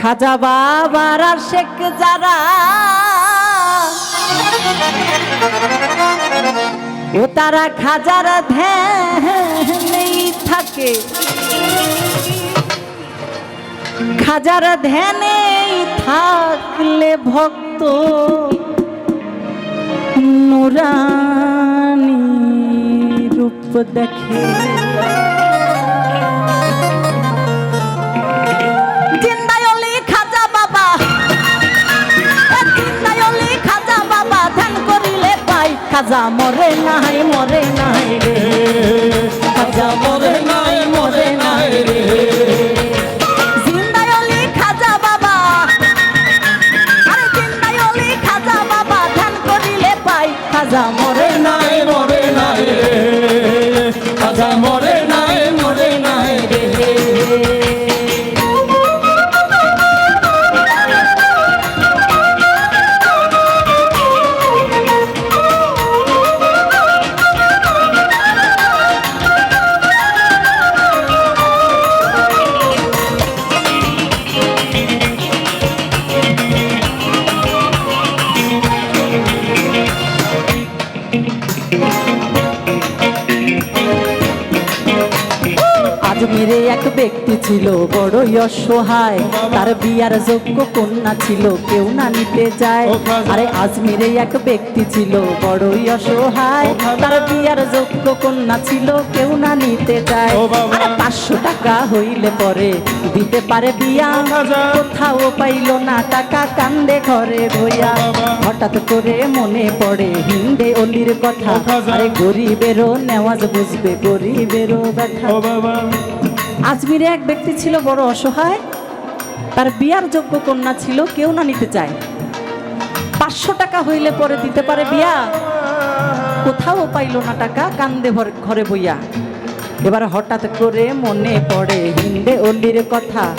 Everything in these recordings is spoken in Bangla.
খাজা বাবার শেখ যারা ও তারা খাজার ধ্যানেই থাকে। খাজার ধ্যানেই থাকলে ভক্ত নুরানি রূপ দেখে। খাজা মরে নাই মরে নাই রে। আজমিরে এক ব্যক্তি ছিল বড়ই অসহায়। তার বিয়ার যোগ্য কন্যা ছিল কেউ না নিতে যায় আরে আজমিরে এক ব্যক্তি ছিল বড়ই অসহায়। তার বিয়ার যোগ্য কন্যা ছিল কেউ না নিতে যায় আরে পাঁচশো টাকা হইলে পরে দিতে পারে বিয়া। কোথাও পাইল না টাকা কান্দে ঘরে ভইয়া হঠাৎ করে মনে পড়ে হিন্দে অলির কথা। আরে গরিবেরও নেওয়াজ বুঝবে গরিবেরও ব্যথা। বাবা। আজমিরে এক ব্যক্তি ছিল বড় অসহায়। তার বিয়ার যোগ্য কন্যা ছিল কেউ না নিতে চায়। পাঁচশো টাকা হইলে পরে দিতে পারে বিয়া। কোথাও পাইল না টাকা কান্দে ভর- ঘরে বইয়া। এবার হঠাৎ করে মনে পড়ে হিন্দে অলির কথা।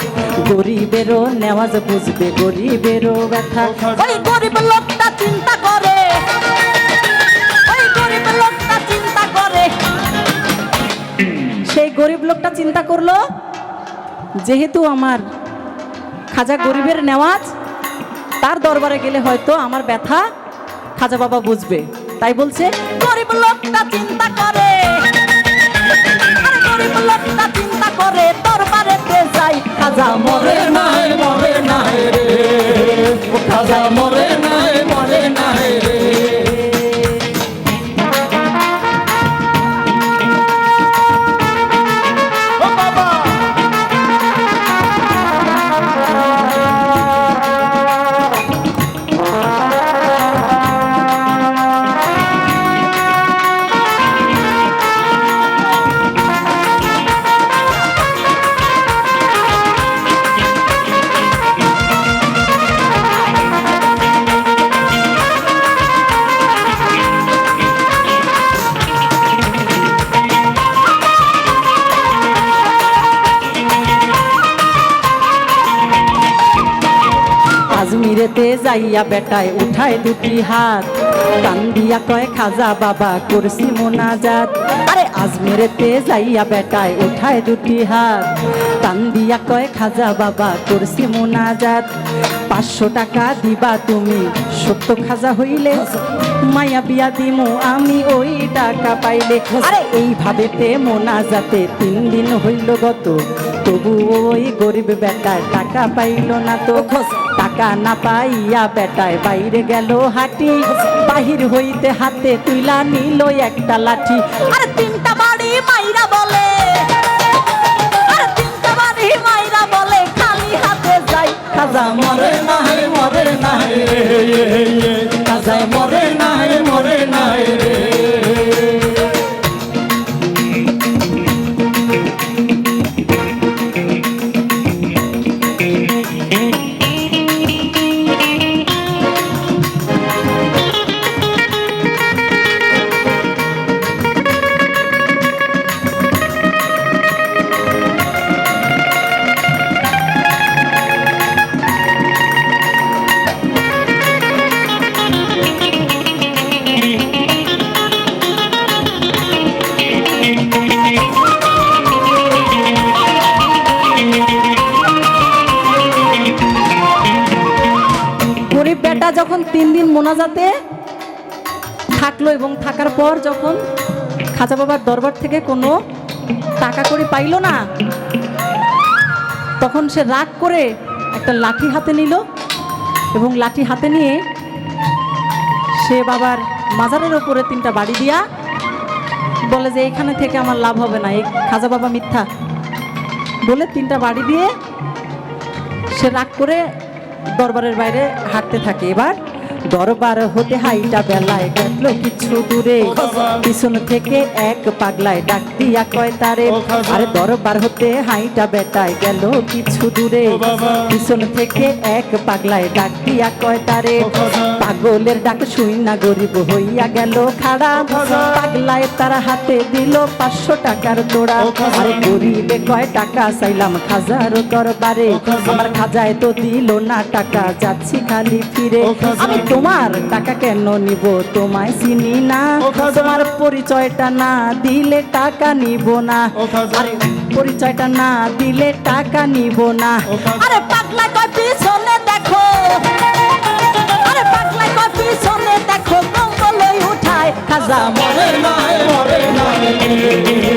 গরিবেরও নেওয়াজ বুঝবে গরিবেরও ব্যথা। ওই গরিব লোকটা চিন্তা গরিব লোকটা চিন্তা করল, যেহেতু আমার খাজা গরিবের নেওয়াজ, তার দরবারে গেলে হয়তো আমার ব্যথা খাজা বাবা বুঝবে। তাই বলছে, গরিব লোকটা চিন্তা করে। গরিব লোকটা চিন্তা করে দরবারে যাই, খাজা মরে নাই আজমিরেতে যাইয়া বেটায় উঠায় দুটি হাত। কান্দিয়া কয়, খাজা বাবা, করছি মোনাজাত। আরে আজমিরেতে যাইয়া বেটায় উঠায় দুটি হাত। কান্দিয়া কয়, খাজা বাবা, করছি মোনাজাত। পাঁচশো টাকা দিবা তুমি, সত্য খাজা হইলে। মায়া বিয়া দিমু আমি ওই টাকা পাইলে। আরে এইভাবে তে মোনাজাতে তিন দিন হইল গত। তবু ওই গরিব বেটায় টাকা পাইল না তো। টাকা না পাইয়া বেটায় বাইরে গেল হাটি। বাহির হইতে হাতে তুইলা নিল একটা লাঠি। আর তিনটা বাড়ি মাইরা মোনাজাতে থাকল এবং থাকার পর যখন খাজা বাবার দরবার থেকে কোনো টাকা করে পাইলো না, তখন সে রাগ করে একটা লাঠি হাতে নিল এবং লাঠি হাতে নিয়ে সে বাবার মাজারের ওপরে তিনটা বাড়ি দিয়া বলে যে, এখানে থেকে আমার লাভ হবে না, এই খাজা বাবা মিথ্যা। বলে তিনটা বাড়ি দিয়ে সে রাগ করে দরবারের বাইরে হাঁটতে থাকে। এবার দরবার হতে হাইটা বেলায় গেল কিছু দূরে। পিছন থেকে এক পাগলায় ডাক দিয়া কয় তারে। আরে দরবার হতে হাইটা বেটায় গেল কিছু দূরে। পিছন থেকে এক পাগলায় ডাক দিয়া কয় তারে। পাগলের ডাক শুই না গরিব হইয়া গেল খাড়া। পাগলায় তার হাতে দিল পাঁচশো টাকার তোড়া। আরে গরিবে কয় টাকা চাইলাম খাজার দরবারে। আমার খাজায় তো দিল না টাকা যাচ্ছি খালি ফিরে। আমি তোমার টাকা কেন নিব? তোমায় চিনি না। তোমার পরিচয়টা না দিলে টাকা নিব না। আরে পরিচয়টা না দিলে টাকা নিব না। আরে পাগলা কয় পিছনে দেখো। আরে পাগলা কয় পিছনে দেখো। কম্বলই উঠায়। খাজা মরে নাই মরে নাই।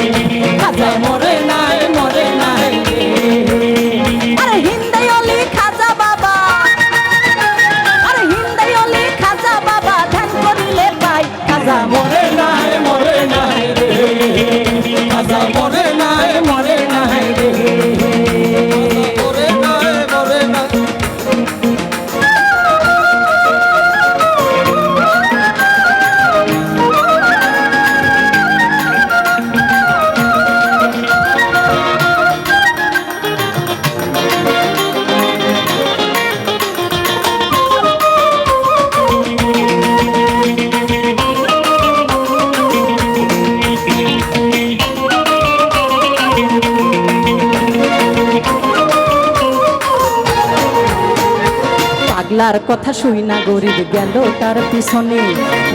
পাগলার কথা শুই না গরিব গেল তার পিছনে।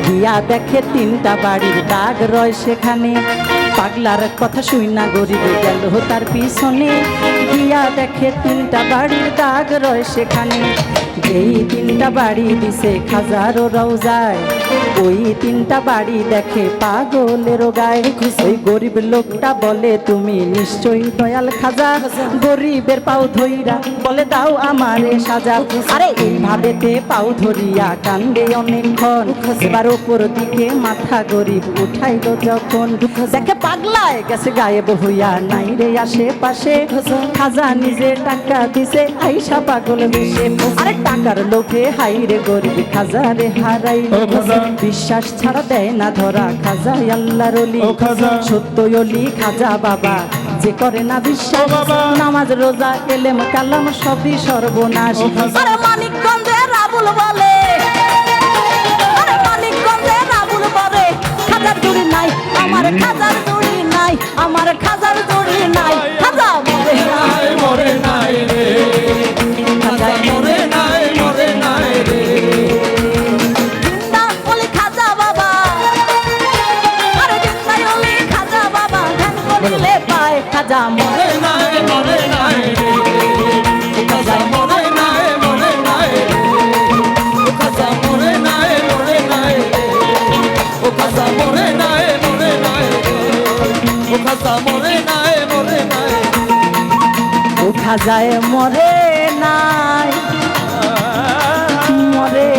দিয়া দেখে তিনটা বাড়ির দাগ রয় সেখানে। পাগলার কথা শুই না গরিব গেল তার পিছনে। দিয়া দেখে তিনটা বাড়ির দাগ রয় সেখানে। যেই তিনটা বাড়ি দিছে খাজারও রওজায় ওই তিনটা বাড়ি দেখে পাগলেরও গায়ে ওই গরিব লোকটা বলে তুমি নিশ্চয়ই দয়াল খাজা গরিবের পাও ধইরা বলে দাও আমারে সাজা। আরে! এইভাবে তে পাও ধরিয়া কান্দে অনেকক্ষণ। এবার ওপর দিকে মাথা গরিব উঠাইল যখন। দেখে পাগলায় গেছে গায়েব হইয়া নাই রে আশেপাশে খাজা নিজে টাকা দিছে আইসা পাগল বেশে আরে টাকার লোভে হাই রে গরিব খাজা রে হারাই বিশ্বাস ছাড়া দেয় না ধরা খাজা আল্লাহর অলি। সত্য অলি খাজা বাবা যে করে না বিশ্বাস। নামাজ রোজা এলেম কালাম সবই সর্বনাশ। মানিকগঞ্জের আবুল বলে। আরে মানিকগঞ্জের বলে খাজার জুড়ি নাই আমার খাজার জুড়ি নাই আমার খাজার কাজা মরে নাই মরে নাই কাজা মরে নাই মরে নাই কাজা মরে নাই মরে নাই ও কাজা মরে নাই মরে নাই ও কাজা মরে নাই মরে নাই ও খাজায় মরে নাই। মরে